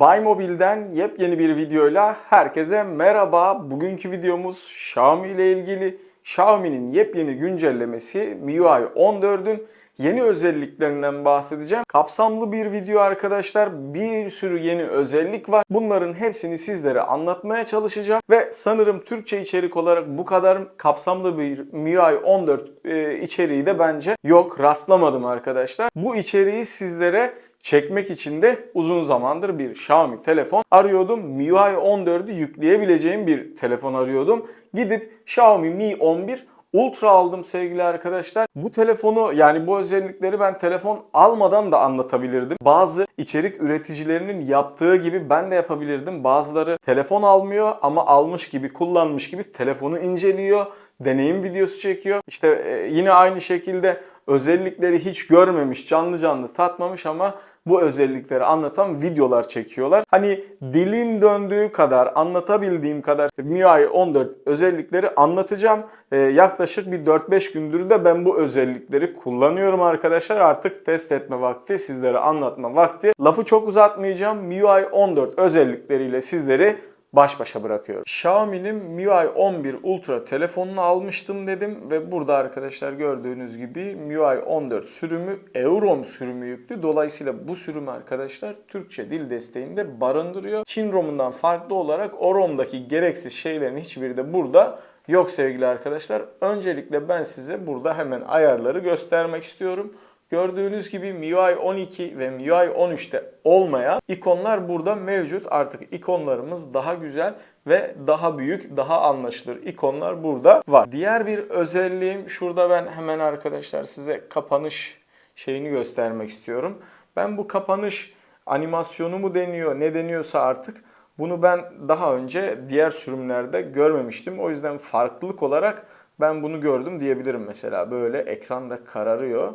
Bay Mobil'den yepyeni bir videoyla herkese merhaba. Bugünkü videomuz Xiaomi ile ilgili. Xiaomi'nin yepyeni güncellemesi MIUI 14'ün yeni özelliklerinden bahsedeceğim. Kapsamlı bir video arkadaşlar. Bir sürü yeni özellik var. Bunların hepsini sizlere anlatmaya çalışacağım. Ve sanırım Türkçe içerik olarak bu kadar kapsamlı bir MIUI 14 e, içeriği de bence yok. Rastlamadım arkadaşlar. Bu içeriği sizlere çekmek için de uzun zamandır bir Xiaomi telefon arıyordum. MIUI 14'ü yükleyebileceğim bir telefon arıyordum. Gidip Xiaomi Mi 11 Ultra aldım sevgili arkadaşlar. Bu telefonu yani bu özellikleri ben telefon almadan da anlatabilirdim. Bazı içerik üreticilerinin yaptığı gibi ben de yapabilirdim. Bazıları telefon almıyor ama almış gibi kullanmış gibi telefonu inceliyor. Deneyim videosu çekiyor. İşte e, yine aynı şekilde özellikleri hiç görmemiş, canlı canlı tatmamış ama bu özellikleri anlatan videolar çekiyorlar. Hani dilim döndüğü kadar, anlatabildiğim kadar MIUI 14 özellikleri anlatacağım. Ee, yaklaşık bir 4-5 gündür de ben bu özellikleri kullanıyorum arkadaşlar. Artık test etme vakti, sizlere anlatma vakti. Lafı çok uzatmayacağım. MIUI 14 özellikleriyle sizleri baş başa bırakıyorum. Xiaomi'nin MIUI 11 Ultra telefonunu almıştım dedim ve burada arkadaşlar gördüğünüz gibi MIUI 14 sürümü Eurom sürümü yüklü. Dolayısıyla bu sürüm arkadaşlar Türkçe dil desteğini de barındırıyor. Çin ROM'undan farklı olarak o ROM'daki gereksiz şeylerin hiçbiri de burada yok sevgili arkadaşlar. Öncelikle ben size burada hemen ayarları göstermek istiyorum. Gördüğünüz gibi MIUI 12 ve MIUI 13'te olmayan ikonlar burada mevcut. Artık ikonlarımız daha güzel ve daha büyük, daha anlaşılır ikonlar burada var. Diğer bir özelliğim şurada ben hemen arkadaşlar size kapanış şeyini göstermek istiyorum. Ben bu kapanış animasyonu mu deniyor, ne deniyorsa artık bunu ben daha önce diğer sürümlerde görmemiştim. O yüzden farklılık olarak ben bunu gördüm diyebilirim mesela. Böyle ekranda kararıyor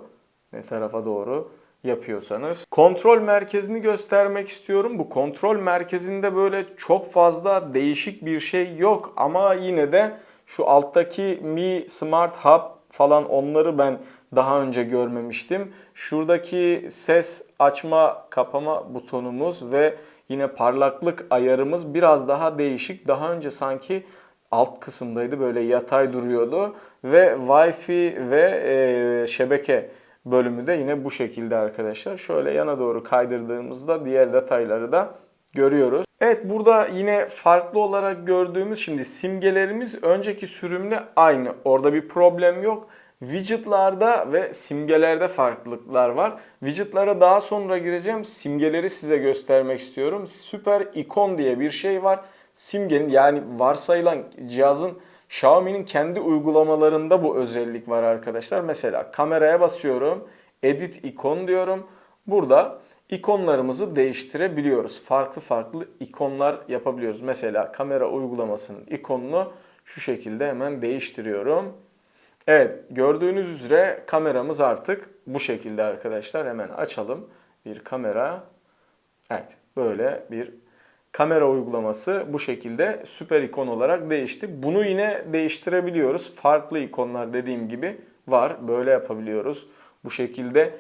ne tarafa doğru yapıyorsanız. Kontrol merkezini göstermek istiyorum. Bu kontrol merkezinde böyle çok fazla değişik bir şey yok ama yine de şu alttaki Mi Smart Hub falan onları ben daha önce görmemiştim. Şuradaki ses açma kapama butonumuz ve yine parlaklık ayarımız biraz daha değişik. Daha önce sanki alt kısımdaydı böyle yatay duruyordu ve Wi-Fi ve e, şebeke bölümü de yine bu şekilde arkadaşlar. Şöyle yana doğru kaydırdığımızda diğer detayları da görüyoruz. Evet burada yine farklı olarak gördüğümüz şimdi simgelerimiz önceki sürümle aynı. Orada bir problem yok. Widget'larda ve simgelerde farklılıklar var. Widget'lara daha sonra gireceğim. Simgeleri size göstermek istiyorum. Süper ikon diye bir şey var. Simgenin yani varsayılan cihazın Xiaomi'nin kendi uygulamalarında bu özellik var arkadaşlar. Mesela kameraya basıyorum. Edit ikon diyorum. Burada ikonlarımızı değiştirebiliyoruz. Farklı farklı ikonlar yapabiliyoruz. Mesela kamera uygulamasının ikonunu şu şekilde hemen değiştiriyorum. Evet gördüğünüz üzere kameramız artık bu şekilde arkadaşlar. Hemen açalım bir kamera. Evet böyle bir kamera uygulaması bu şekilde süper ikon olarak değişti. Bunu yine değiştirebiliyoruz. Farklı ikonlar dediğim gibi var. Böyle yapabiliyoruz. Bu şekilde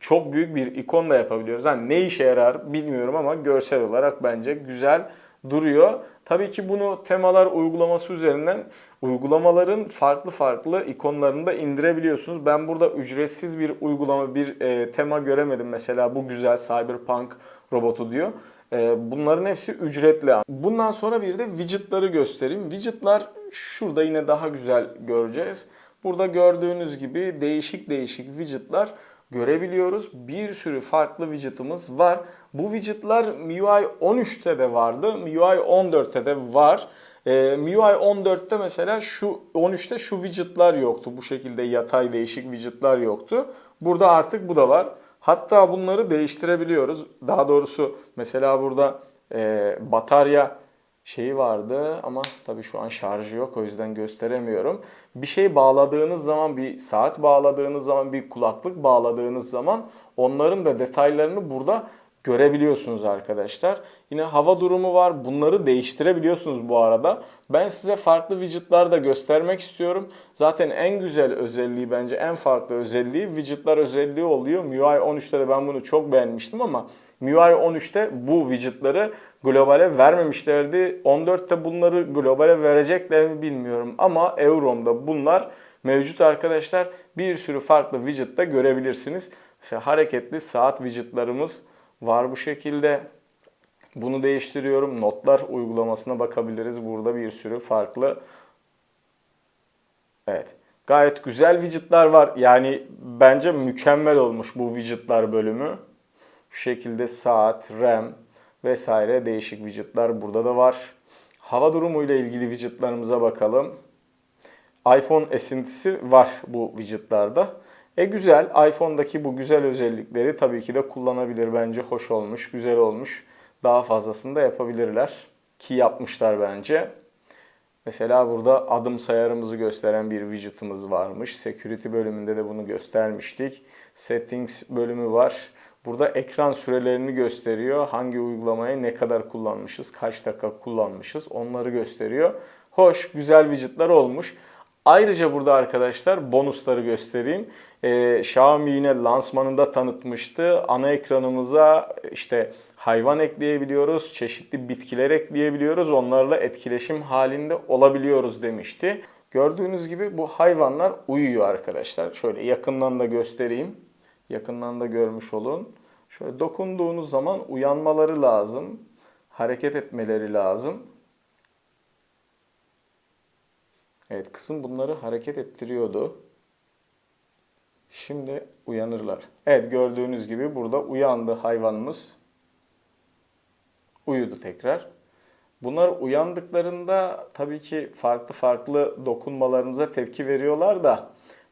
çok büyük bir ikon da yapabiliyoruz. Yani ne işe yarar bilmiyorum ama görsel olarak bence güzel duruyor. Tabii ki bunu temalar uygulaması üzerinden uygulamaların farklı farklı ikonlarını da indirebiliyorsunuz. Ben burada ücretsiz bir uygulama, bir e, tema göremedim. Mesela bu güzel Cyberpunk robotu diyor. E, bunların hepsi ücretli. Bundan sonra bir de widgetları göstereyim. Widgetlar şurada yine daha güzel göreceğiz. Burada gördüğünüz gibi değişik değişik widgetlar görebiliyoruz. Bir sürü farklı widget'ımız var. Bu widget'lar MIUI 13'te de vardı. MIUI 14'te de var. Ee, MIUI 14'te mesela şu 13'te şu widget'lar yoktu. Bu şekilde yatay değişik widget'lar yoktu. Burada artık bu da var. Hatta bunları değiştirebiliyoruz. Daha doğrusu mesela burada e, batarya şeyi vardı ama tabii şu an şarjı yok o yüzden gösteremiyorum. Bir şey bağladığınız zaman bir saat bağladığınız zaman bir kulaklık bağladığınız zaman onların da detaylarını burada görebiliyorsunuz arkadaşlar. Yine hava durumu var. Bunları değiştirebiliyorsunuz bu arada. Ben size farklı widget'lar da göstermek istiyorum. Zaten en güzel özelliği bence en farklı özelliği widget'lar özelliği oluyor. MIUI 13'te de ben bunu çok beğenmiştim ama MIUI 13'te bu widgetları globale vermemişlerdi. 14'te bunları globale verecekler mi bilmiyorum ama Eurom'da bunlar mevcut arkadaşlar. Bir sürü farklı widget'ta görebilirsiniz. Mesela hareketli saat widget'larımız var bu şekilde. Bunu değiştiriyorum. Notlar uygulamasına bakabiliriz. Burada bir sürü farklı Evet. Gayet güzel widget'lar var. Yani bence mükemmel olmuş bu widget'lar bölümü. Şu şekilde saat, RAM vesaire değişik widget'lar burada da var. Hava durumu ile ilgili widget'larımıza bakalım. iPhone esintisi var bu widget'larda. E güzel. iPhone'daki bu güzel özellikleri tabii ki de kullanabilir. Bence hoş olmuş, güzel olmuş. Daha fazlasını da yapabilirler. Ki yapmışlar bence. Mesela burada adım sayarımızı gösteren bir widget'ımız varmış. Security bölümünde de bunu göstermiştik. Settings bölümü var. Burada ekran sürelerini gösteriyor. Hangi uygulamayı ne kadar kullanmışız, kaç dakika kullanmışız onları gösteriyor. Hoş, güzel widget'lar olmuş. Ayrıca burada arkadaşlar bonusları göstereyim. Ee, Xiaomi yine lansmanında tanıtmıştı. Ana ekranımıza işte hayvan ekleyebiliyoruz, çeşitli bitkiler ekleyebiliyoruz. Onlarla etkileşim halinde olabiliyoruz demişti. Gördüğünüz gibi bu hayvanlar uyuyor arkadaşlar. Şöyle yakından da göstereyim. Yakından da görmüş olun. Şöyle dokunduğunuz zaman uyanmaları lazım. Hareket etmeleri lazım. Evet kısım bunları hareket ettiriyordu. Şimdi uyanırlar. Evet gördüğünüz gibi burada uyandı hayvanımız. Uyudu tekrar. Bunlar uyandıklarında tabii ki farklı farklı dokunmalarınıza tepki veriyorlar da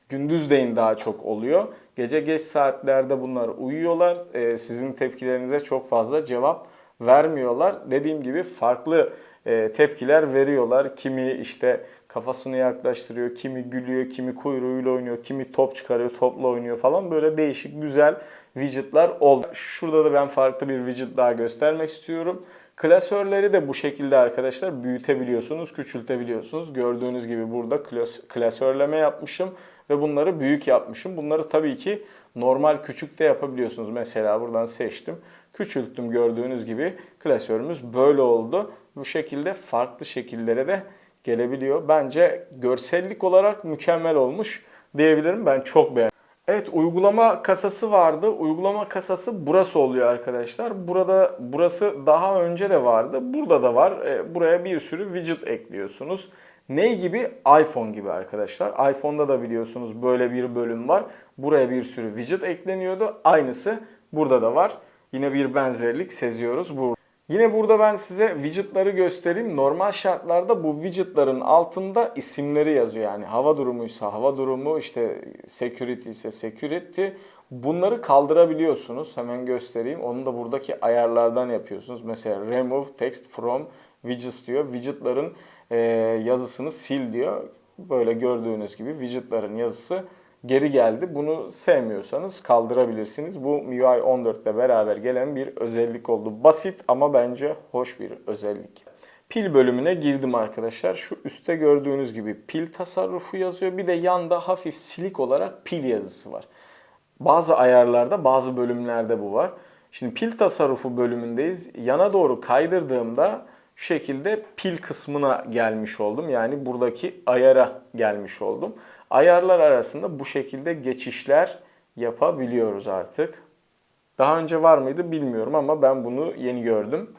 gündüzleyin daha çok oluyor. Gece geç saatlerde bunlar uyuyorlar. Ee, sizin tepkilerinize çok fazla cevap vermiyorlar. Dediğim gibi farklı e, tepkiler veriyorlar. Kimi işte kafasını yaklaştırıyor, kimi gülüyor, kimi kuyruğuyla oynuyor, kimi top çıkarıyor, topla oynuyor falan. Böyle değişik güzel widgetlar oldu. Şurada da ben farklı bir widget daha göstermek istiyorum. Klasörleri de bu şekilde arkadaşlar büyütebiliyorsunuz, küçültebiliyorsunuz. Gördüğünüz gibi burada klas- klasörleme yapmışım ve bunları büyük yapmışım. Bunları tabii ki normal küçük de yapabiliyorsunuz. Mesela buradan seçtim, küçülttüm gördüğünüz gibi klasörümüz böyle oldu. Bu şekilde farklı şekillere de gelebiliyor. Bence görsellik olarak mükemmel olmuş diyebilirim. Ben çok beğendim. Evet uygulama kasası vardı. Uygulama kasası burası oluyor arkadaşlar. Burada burası daha önce de vardı. Burada da var. E, buraya bir sürü widget ekliyorsunuz. Ne gibi? iPhone gibi arkadaşlar. iPhone'da da biliyorsunuz böyle bir bölüm var. Buraya bir sürü widget ekleniyordu. Aynısı burada da var. Yine bir benzerlik seziyoruz burada. Yine burada ben size widgetları göstereyim. Normal şartlarda bu widgetların altında isimleri yazıyor. Yani hava durumuysa hava durumu, işte security ise security. Bunları kaldırabiliyorsunuz. Hemen göstereyim. Onu da buradaki ayarlardan yapıyorsunuz. Mesela remove text from widgets diyor. Widgetların yazısını sil diyor. Böyle gördüğünüz gibi widgetların yazısı geri geldi. Bunu sevmiyorsanız kaldırabilirsiniz. Bu MIUI 14 ile beraber gelen bir özellik oldu. Basit ama bence hoş bir özellik. Pil bölümüne girdim arkadaşlar. Şu üstte gördüğünüz gibi pil tasarrufu yazıyor. Bir de yanda hafif silik olarak pil yazısı var. Bazı ayarlarda, bazı bölümlerde bu var. Şimdi pil tasarrufu bölümündeyiz. Yana doğru kaydırdığımda şekilde pil kısmına gelmiş oldum. Yani buradaki ayara gelmiş oldum. Ayarlar arasında bu şekilde geçişler yapabiliyoruz artık. Daha önce var mıydı bilmiyorum ama ben bunu yeni gördüm.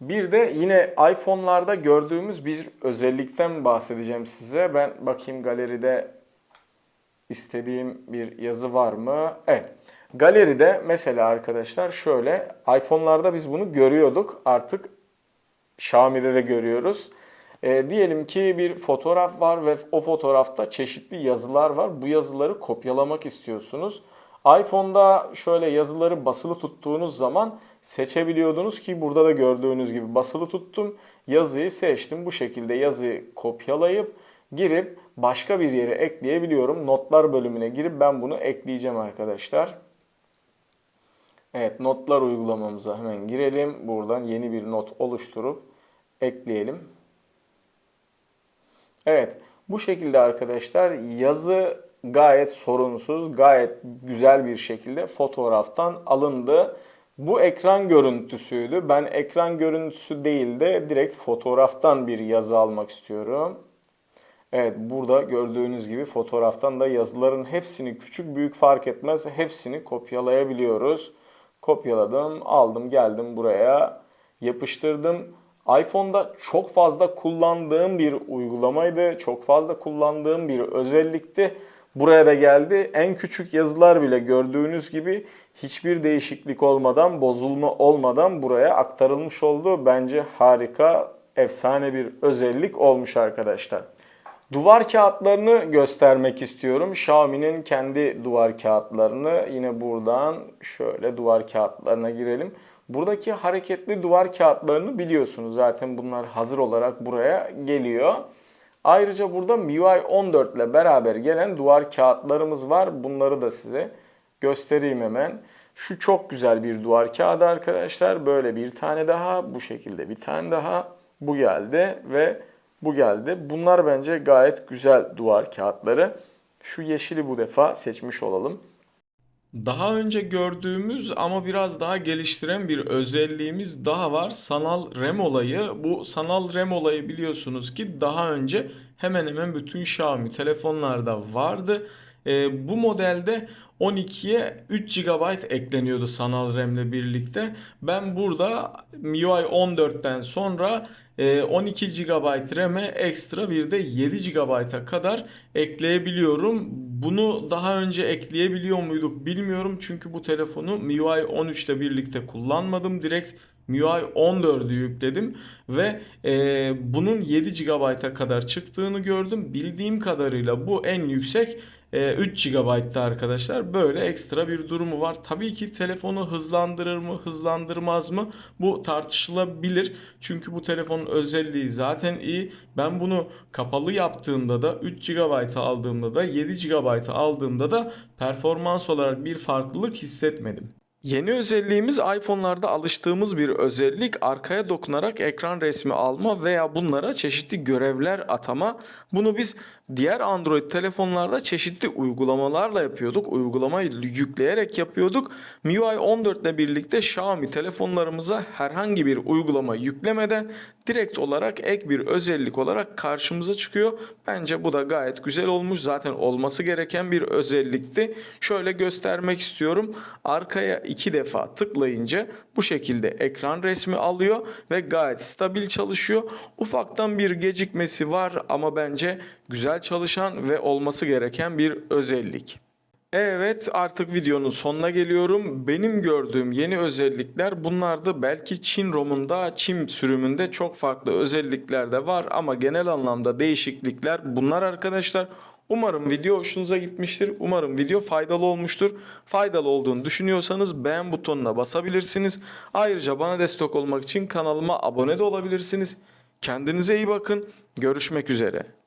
Bir de yine iPhone'larda gördüğümüz bir özellikten bahsedeceğim size. Ben bakayım galeride istediğim bir yazı var mı? Evet. Galeride mesela arkadaşlar şöyle iPhone'larda biz bunu görüyorduk. Artık Xiaomi'de de görüyoruz. E, diyelim ki bir fotoğraf var ve o fotoğrafta çeşitli yazılar var. Bu yazıları kopyalamak istiyorsunuz. iPhone'da şöyle yazıları basılı tuttuğunuz zaman seçebiliyordunuz ki burada da gördüğünüz gibi basılı tuttum. Yazıyı seçtim. Bu şekilde yazıyı kopyalayıp girip başka bir yere ekleyebiliyorum. Notlar bölümüne girip ben bunu ekleyeceğim arkadaşlar. Evet notlar uygulamamıza hemen girelim. Buradan yeni bir not oluşturup ekleyelim. Evet bu şekilde arkadaşlar yazı gayet sorunsuz, gayet güzel bir şekilde fotoğraftan alındı. Bu ekran görüntüsüydü. Ben ekran görüntüsü değil de direkt fotoğraftan bir yazı almak istiyorum. Evet burada gördüğünüz gibi fotoğraftan da yazıların hepsini küçük büyük fark etmez hepsini kopyalayabiliyoruz. Kopyaladım, aldım, geldim buraya, yapıştırdım. iPhone'da çok fazla kullandığım bir uygulamaydı. Çok fazla kullandığım bir özellikti. Buraya da geldi. En küçük yazılar bile gördüğünüz gibi hiçbir değişiklik olmadan, bozulma olmadan buraya aktarılmış oldu. Bence harika, efsane bir özellik olmuş arkadaşlar. Duvar kağıtlarını göstermek istiyorum. Xiaomi'nin kendi duvar kağıtlarını yine buradan şöyle duvar kağıtlarına girelim. Buradaki hareketli duvar kağıtlarını biliyorsunuz. Zaten bunlar hazır olarak buraya geliyor. Ayrıca burada MIUI 14 ile beraber gelen duvar kağıtlarımız var. Bunları da size göstereyim hemen. Şu çok güzel bir duvar kağıdı arkadaşlar. Böyle bir tane daha, bu şekilde bir tane daha. Bu geldi ve bu geldi. Bunlar bence gayet güzel duvar kağıtları. Şu yeşili bu defa seçmiş olalım. Daha önce gördüğümüz ama biraz daha geliştiren bir özelliğimiz daha var. Sanal RAM olayı. Bu sanal RAM olayı biliyorsunuz ki daha önce hemen hemen bütün Xiaomi telefonlarda vardı. Ee, bu modelde 12'ye 3 GB ekleniyordu sanal RAM ile birlikte. Ben burada MIUI 14'ten sonra e, 12 GB RAM'e ekstra bir de 7 GB'a kadar ekleyebiliyorum. Bunu daha önce ekleyebiliyor muyduk bilmiyorum. Çünkü bu telefonu MIUI 13 ile birlikte kullanmadım. Direkt MIUI 14'ü yükledim ve e, bunun 7 GB'a kadar çıktığını gördüm. Bildiğim kadarıyla bu en yüksek e, 3 GB'da arkadaşlar. Böyle ekstra bir durumu var. Tabii ki telefonu hızlandırır mı, hızlandırmaz mı? Bu tartışılabilir. Çünkü bu telefonun özelliği zaten iyi. Ben bunu kapalı yaptığımda da 3 GB aldığımda da 7 GB aldığımda da performans olarak bir farklılık hissetmedim. Yeni özelliğimiz iPhone'larda alıştığımız bir özellik arkaya dokunarak ekran resmi alma veya bunlara çeşitli görevler atama. Bunu biz diğer Android telefonlarda çeşitli uygulamalarla yapıyorduk. Uygulamayı yükleyerek yapıyorduk. MIUI 14 ile birlikte Xiaomi telefonlarımıza herhangi bir uygulama yüklemeden direkt olarak ek bir özellik olarak karşımıza çıkıyor. Bence bu da gayet güzel olmuş. Zaten olması gereken bir özellikti. Şöyle göstermek istiyorum. Arkaya iki defa tıklayınca bu şekilde ekran resmi alıyor ve gayet stabil çalışıyor. Ufaktan bir gecikmesi var ama bence güzel çalışan ve olması gereken bir özellik. Evet artık videonun sonuna geliyorum. Benim gördüğüm yeni özellikler bunlardı. Belki Çin ROM'unda, Çin sürümünde çok farklı özellikler de var ama genel anlamda değişiklikler bunlar arkadaşlar. Umarım video hoşunuza gitmiştir. Umarım video faydalı olmuştur. Faydalı olduğunu düşünüyorsanız beğen butonuna basabilirsiniz. Ayrıca bana destek olmak için kanalıma abone de olabilirsiniz. Kendinize iyi bakın. Görüşmek üzere.